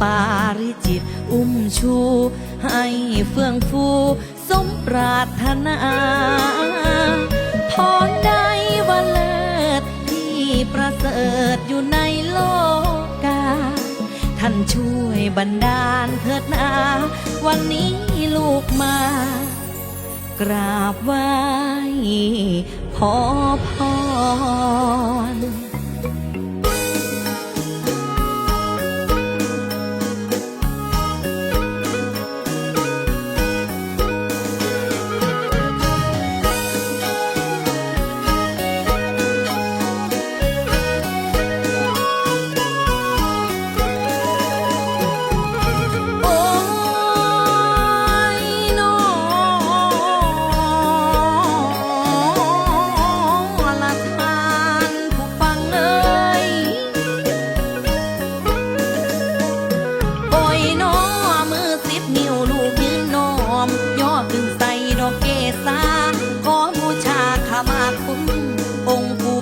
ปาริจิต อุ้มชู ให้เฟื่องฟู สมปรารถนาพรใดว่าเลิศที่ประเสริฐอยู่ในโลกา ท่านช่วยบันดาลเถิดนา วันนี้ลูกมากราบไหว้ขอพร ông vui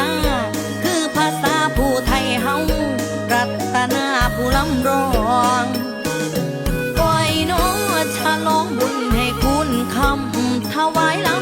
ลา คือภาษาผู้ไทยเฮารัตนาผู้ลำร้องโอ้ยน้อฉลองบุญให้คุณคำถวายลำ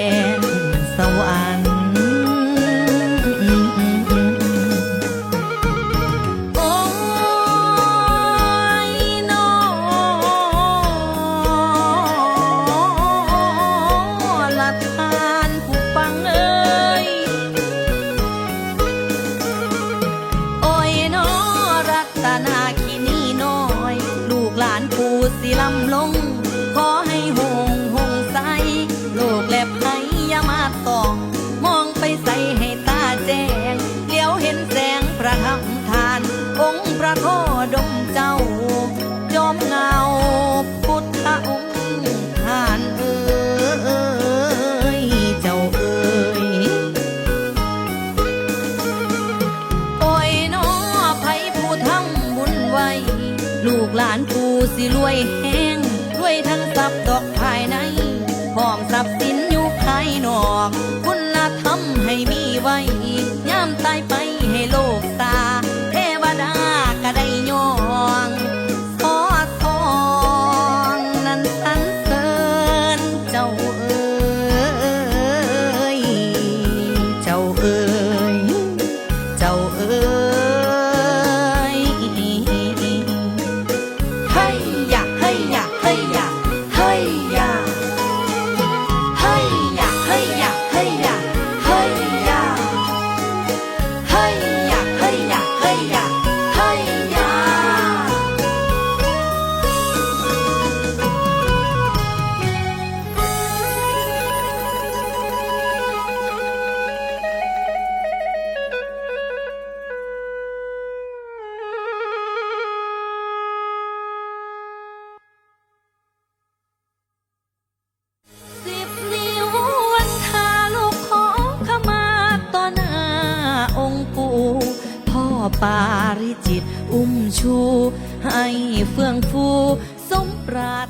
南龙 ลูกหลานกูสิรวยแห้งรวยทั้งทรัพย์ดอกภายในพร้อมทรัพย์สินอยู่ภายนอก คุณธรรมให้มีไว้ย่ามตายไปให้โลก Mira. ปาริจิต อุ้มชู ให้เฟื่องฟู สมปรารถ